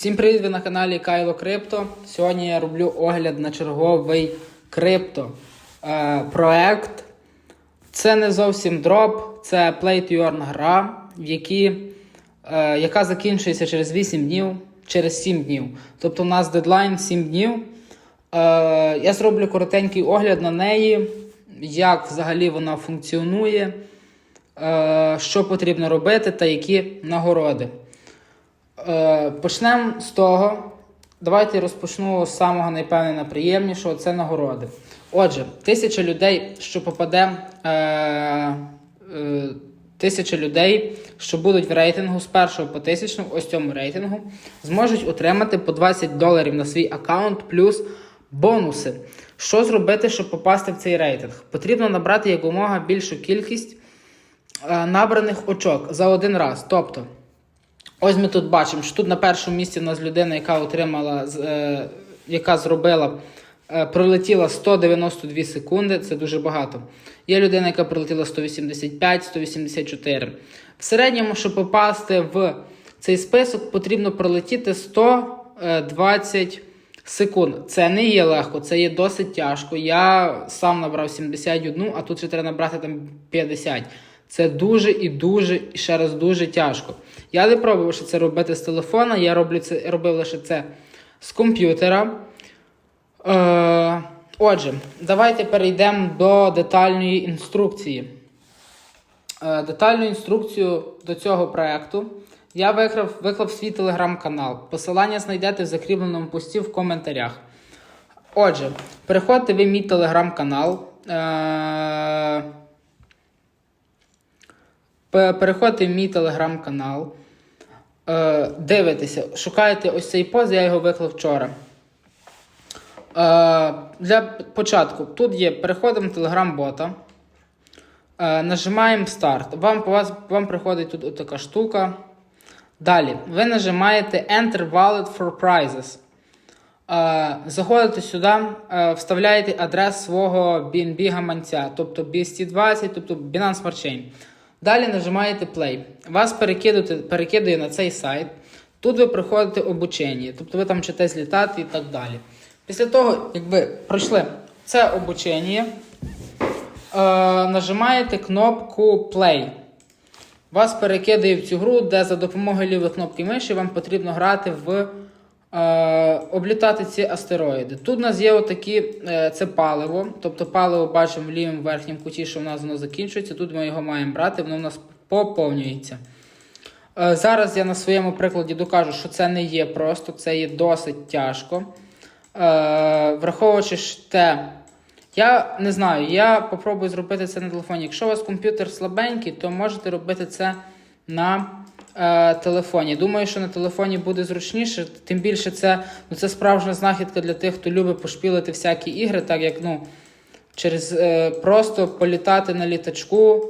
Всім привіт! Ви на каналі Кайло Крипто. Сьогодні я роблю огляд на черговий крипто е, проект. Це не зовсім дроп, це Play to Earn гра, які, е, яка закінчується через 8 днів, через 7 днів. Тобто у нас дедлайн 7 днів. Е, я зроблю коротенький огляд на неї, як взагалі вона функціонує, е, що потрібно робити та які нагороди. Е, почнемо з того. Давайте розпочну з самого найпевне найприємнішого це нагороди. Отже, тисяча людей, що попаде. Е, е, Тисяча людей, що будуть в рейтингу з першого по тисячному, ось цьому рейтингу, зможуть отримати по 20 доларів на свій аккаунт плюс бонуси. Що зробити, щоб попасти в цей рейтинг? Потрібно набрати якомога більшу кількість е, набраних очок за один раз. Тобто, Ось ми тут бачимо, що тут на першому місці у нас людина, яка отримала, е, яка зробила, е, пролетіла 192 секунди, це дуже багато. Є людина, яка пролетіла 185, 184. В середньому, щоб попасти в цей список, потрібно пролетіти 120 секунд. Це не є легко, це є досить тяжко. Я сам набрав 71, а тут ще треба набрати там 50. Це дуже і дуже, і ще раз дуже тяжко. Я не пробував ще це робити з телефона, я роблю це, робив лише це з комп'ютера. Е, отже, давайте перейдемо до детальної інструкції. Е, детальну інструкцію до цього проекту я виклав, виклав свій телеграм-канал. Посилання знайдете в закріпленому пості в коментарях. Отже, переходьте ви мій телеграм-канал. Е, Пе- Переходьте в мій телеграм-канал, е, дивитеся, шукаєте ось цей пост, я його виклав вчора. Е, для початку тут є переходимо в телеграм-бота, е, нажимаємо старт. Вам, вам приходить тут така штука. Далі ви нажимаєте Enter Wallet for Prizes. Заходите сюди, вставляєте адрес свого BNB гаманця, тобто BST20, тобто Binance Smart Chain. Далі нажимаєте Play. Вас перекидує, на цей сайт. Тут ви проходите обучення, тобто ви там вчитесь літати і так далі. Після того, як ви пройшли це обучення, е, нажимаєте кнопку Play. Вас перекидає в цю гру, де за допомогою лівої кнопки миші вам потрібно грати в облітати ці астероїди. Тут у нас є отакі, е, це паливо. Тобто паливо бачимо в лівому верхньому куті, що в нас воно закінчується. Тут ми його маємо брати, воно у нас поповнюється. Е, зараз я на своєму прикладі докажу, що це не є просто, це є досить тяжко. Е, враховуючи те, я не знаю, я попробую зробити це на телефоні. Якщо у вас комп'ютер слабенький, то можете робити це на е, телефоні. Думаю, що на телефоні буде зручніше. Тим більше це, ну, це справжня знахідка для тих, хто любить пошпілити всякі ігри, так як ну, через е, просто політати на літачку,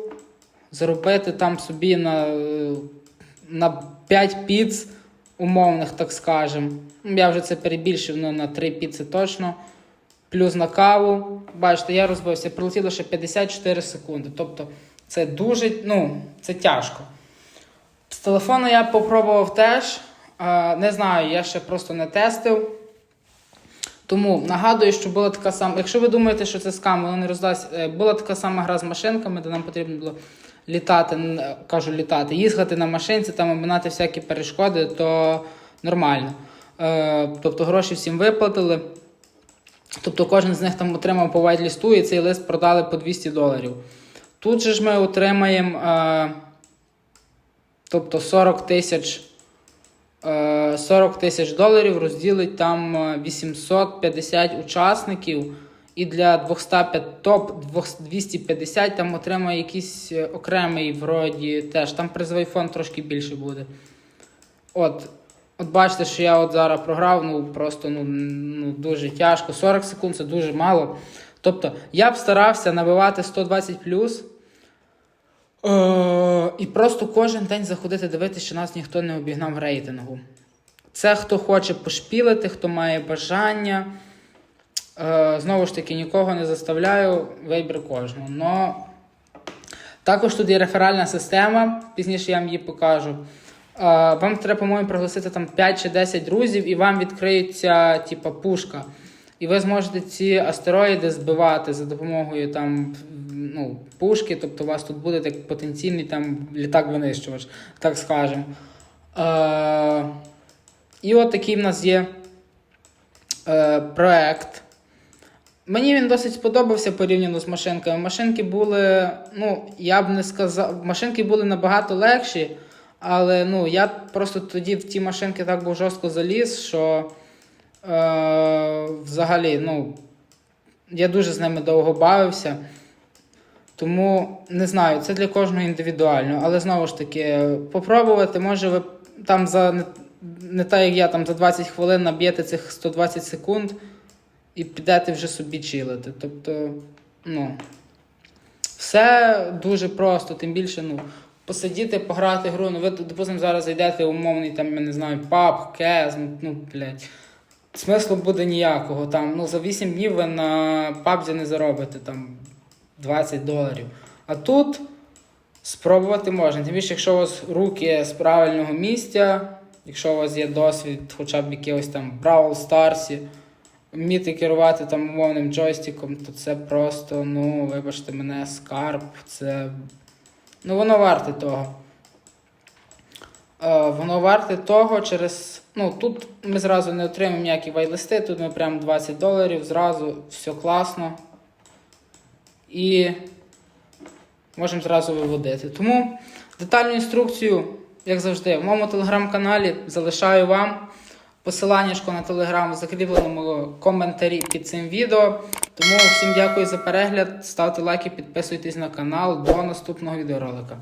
заробити там собі на, е, на 5 піц умовних, так скажем. Я вже це перебільшив ну, на 3 піци точно. Плюс на каву. Бачите, я розбився, прилетіло ще 54 секунди. Тобто це дуже, ну, це тяжко. Телефону я попробував теж. Е, Не знаю, я ще просто не тестив. Тому нагадую, що була така сама. Якщо ви думаєте, що це скам, воно не роздасть. е, Була така сама гра з машинками, де нам потрібно було літати, е, кажу, літати, їхати на машинці, там обминати всякі перешкоди, то нормально. Тобто гроші всім виплатили. Тобто кожен з них там отримав по вайт-лісту і цей лист продали по 200 доларів. Тут же ж ми отримаємо тобто 40 тисяч е, 40 тисяч доларів розділить там е, 850 учасників. І для 205, топ 250 там отримає якийсь е, окремий вроді теж. Там призовий фонд трошки більше буде. От, от бачите, що я от зараз програв, ну просто ну, ну, дуже тяжко. 40 секунд це дуже мало. Тобто я б старався набивати 120 плюс. Е, і просто кожен день заходити дивитися, що нас ніхто не обігнав рейтингу. Це хто хоче пошпілити, хто має бажання. Е, знову ж таки, нікого не заставляю, вибір кожного. Но також тут є реферальна система, пізніше я вам її покажу. А, Вам треба, по-моєму, пригласити там 5 чи 10 друзів, і вам відкриється типа, пушка. І ви зможете ці астероїди збивати за допомогою там, ну, пушки, тобто у вас тут буде так потенційний там, літак-винищувач, так скажемо. Е, і от такий в нас є е, проект. Мені він досить сподобався порівняно з машинками. Машинки були, ну, я б не сказав, машинки були набагато легші, але ну, я просто тоді в ті машинки так був жорстко заліз, що е, взагалі, ну, я дуже з ними довго бавився. Тому не знаю, це для кожного індивідуально. Але знову ж таки, попробувати, може, ви там за не, так, як я, там за 20 хвилин наб'єте цих 120 секунд і підете вже собі чилити. Тобто, ну, все дуже просто, тим більше, ну, посидіти, пограти гру. Ну, ви, допустимо, зараз зайдете умовний, там, я не знаю, паб, кез, ну, ну, блядь. Смислу буде ніякого. Там, ну, за 8 днів ви на пабзі не заробите там 20 доларів. А тут спробувати можна. Тим більше, якщо у вас руки з правильного місця, якщо у вас є досвід хоча б якогось там Brawl Старсі, вміти керувати там умовним джойстиком, то це просто, ну, вибачте мене, скарб. Це. Ну, воно варте того. Е, воно варте того через. Ну, тут ми зразу не отримаємо ніякі вайлисти, тут ми прям 20 доларів, зразу все класно. І можемо зразу виводити. Тому детальну інструкцію, як завжди, в моєму телеграм-каналі залишаю вам. Посилання на телеграм в закріпленому коментарі під цим відео. Тому всім дякую за перегляд. Ставте лайки, підписуйтесь на канал. До наступного відеоролика.